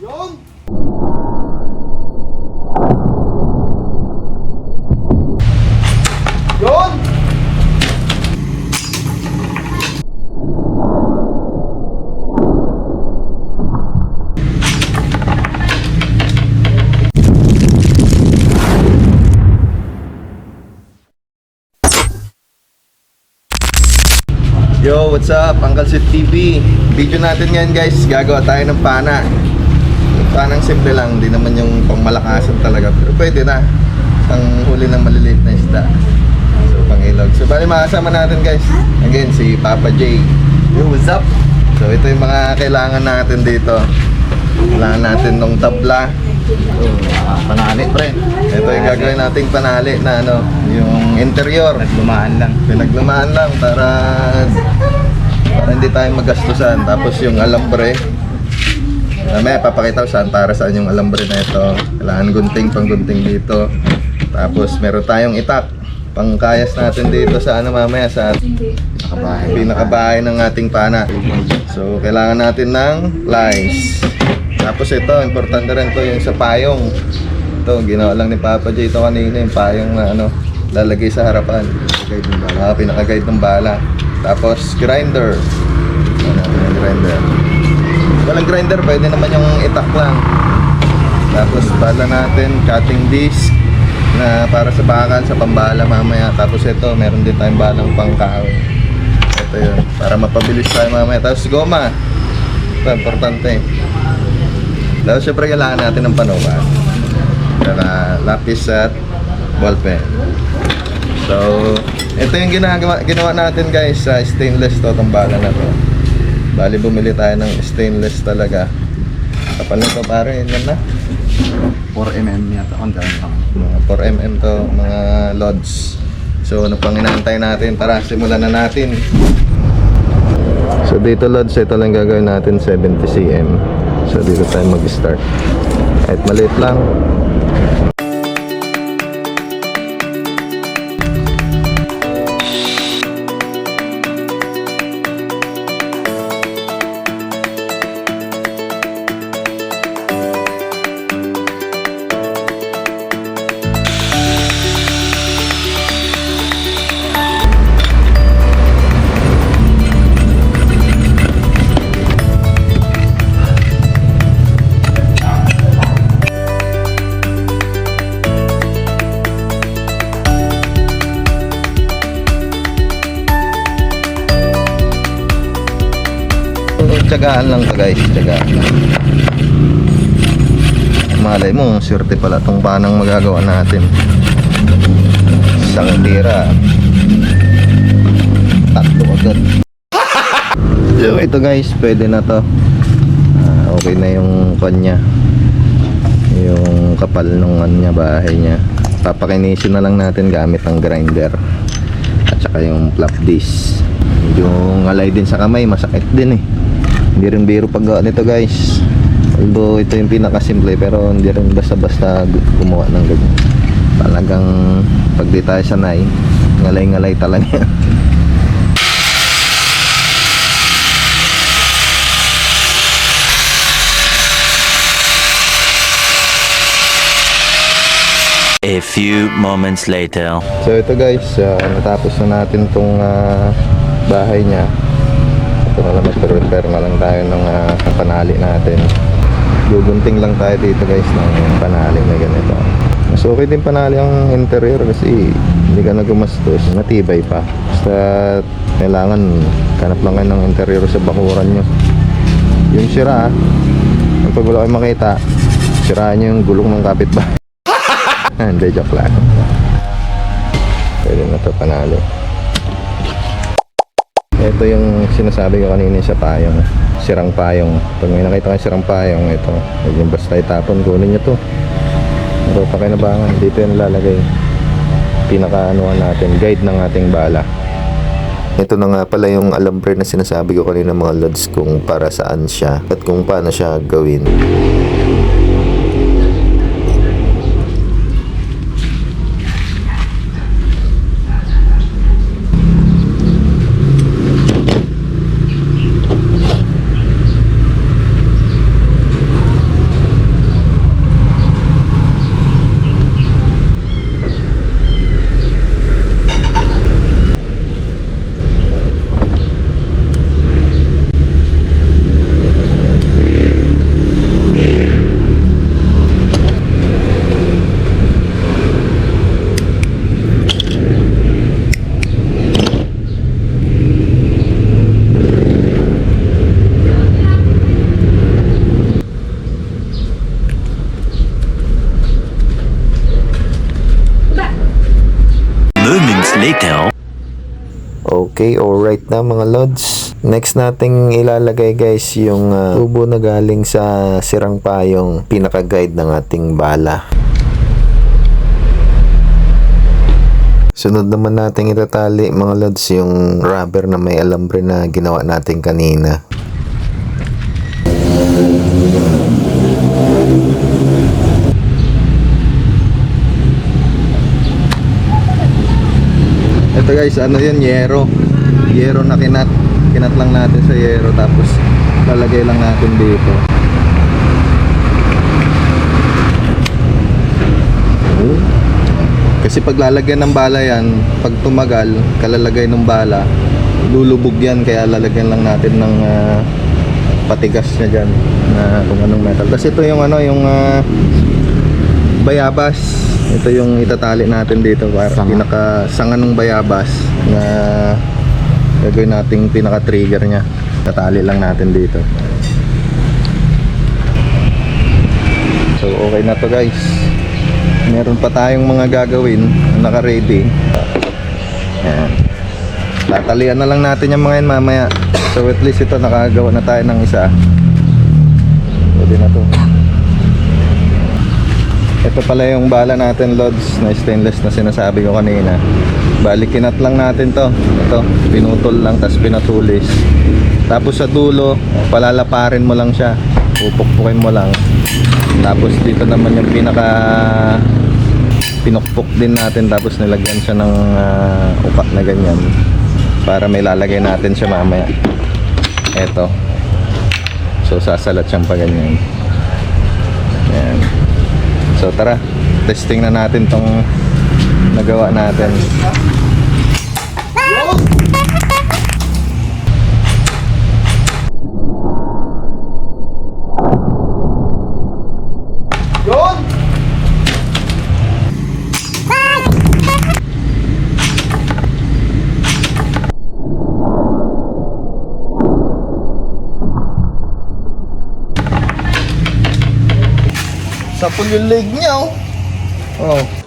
Yun! Yo, what's up? Uncle Sid TV. Video natin ngayon guys, gagawa tayo ng pana. Panang simple lang, hindi naman yung pangmalakasan talaga. Pero pwede na. Pang huli ng maliliit na isda. So, pang ilog. So, bali makasama natin guys. Again, si Papa J. Yo, what's up? So, ito yung mga kailangan natin dito. Kailangan natin ng tabla. Panali pre. Ito yung gagawin nating panali na ano, yung interior. Lumaan lang. Pinaglumaan lang para para hindi tayo magastusan. Tapos yung alambre, Mamaya papakita ko saan para saan yung alambre na ito. Kailangan gunting, pang gunting dito. Tapos meron tayong itak. Pangkayas natin dito sa ano mamaya sa Nakabahay. pinakabahay ng ating pana. So kailangan natin ng lines. Tapos ito, importante rin to yung sa payong. Ito, ginawa lang ni Papa J ito kanina yung payong na ano, lalagay sa harapan. Guide ng bala. Ah, pinaka-guide ng bala. Tapos grinder. Ano yung grinder. Walang grinder, pwede naman yung itak lang. Tapos bala natin, cutting disc na para sa bakal, sa pambala mamaya. Tapos ito, meron din tayong balang pangkahoy. Ito yun, para mapabilis tayo mamaya. Tapos goma. Ito, importante. Tapos syempre kailangan natin ng panukan. Kaya lapis at ballpen. So, ito yung ginagawa, ginawa natin guys sa stainless to, itong bala na to. Bali, bumili tayo ng stainless talaga. Kapal nito pare, yan na. 4mm yata. Ang dami lang. Mga 4mm to, mga lods. So, ano pang inaantay natin? Tara, simulan na natin. So, dito lods, ito lang gagawin natin 70 cm. So, dito tayo mag-start. Kahit maliit lang. Tiyagaan lang to guys, tiyagaan lang. Malay mo, swerte pala tong panang magagawa natin. Isang tira. Tatlo agad. so ito guys, pwede na to. Ah, okay na yung kanya. Yung kapal ng ano niya, bahay niya. Papakinisin na lang natin gamit ang grinder. At saka yung flap disc. Yung alay din sa kamay, masakit din eh. Hindi rin biro pag nito guys. Although ito yung pinakasimple pero hindi rin basta-basta gu- gumawa ng ganyan. Talagang pag di tayo sanay, ngalay-ngalay talaga. A few moments later. So ito guys, ah, natapos na natin tong ah, bahay niya. Na mag-repair na lang tayo ng ah, panali natin. Gugunting lang tayo dito guys ng panali na ganito. Mas okay din panali ang interior kasi hindi ka na gumastos. Matibay pa. Basta kailangan kanap lang ng interior sa bakuran nyo. Yung sira, ang pag wala kayo makita, siraan nyo yung gulong ng kapitbahay. Hindi, joke lang. Pwede na ito panalo. Ito yung sinasabi ko kanina sa payong. Sirang payong. Pag may nakita kayo sirang payong, ito. Yung basta itapon, kunin nyo to. Pero pakinabangan, dito yung lalagay. Pinaka-anuhan natin, guide ng ating bala. Ito na nga pala yung alambre na sinasabi ko kanina mga lods kung para saan siya at kung paano siya gawin. later. Okay, alright na mga lods. Next nating ilalagay guys yung ah, tubo na galing sa sirang payong pinaka-guide ng ating bala. Sunod naman nating itatali mga lods yung rubber na may alambre na ginawa natin kanina. Ito guys, ano yun, yero. Yero na kinat. Kinat lang natin sa yero tapos lalagay lang natin dito. Oh. Kasi pag lalagyan ng bala yan, pag tumagal, kalalagay ng bala, lulubog yan kaya lalagyan lang natin ng ah, patigas niya dyan na kung anong metal. Tapos ito yung ano, yung ah, bayabas. Ito yung itatali natin dito para Sanga. pinaka sanga ng bayabas na gagawin nating pinaka trigger niya. Tatali lang natin dito. So okay na to guys. Meron pa tayong mga gagawin na naka-ready. Ayan. Tatalian na lang natin yung mga yan mamaya. So at least ito nakagawa na tayo ng isa. Pwede na to. Ito pala yung bala natin loads na stainless na sinasabi ko kanina. Bali kinat lang natin to. Ito, pinutol lang tapos pinatulis. Tapos sa dulo, palalaparin mo lang siya. Pupukpukin mo lang. Tapos dito naman yung pinaka pinukpok din natin tapos nilagyan siya ng ah, upak na ganyan para may lalagay natin siya mamaya. Eto. So sasalat siyang pa ganyan. Ayan. So tara, testing na natin tong nagawa natin. Sapul yung leg niya oh. Oh.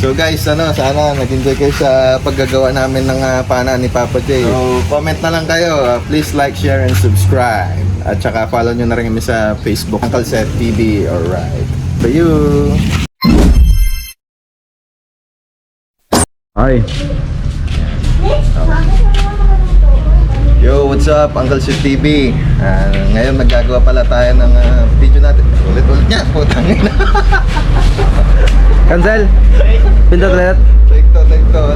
So guys, ano, sana nag-enjoy kayo sa paggagawa namin ng uh, pana ni Papa J. So, comment na lang kayo. Uh, please like, share, and subscribe. At saka follow nyo na rin kami sa Facebook, Uncle Seth TV. Alright. See you! Ay, Yo, what's up? Uncle Seth TV. Ah, ngayon naggagawa pala tayo ng ah, video natin. Ulit-ulit niya. Putang ina. cancel. Pindot ulit. Take to, take to.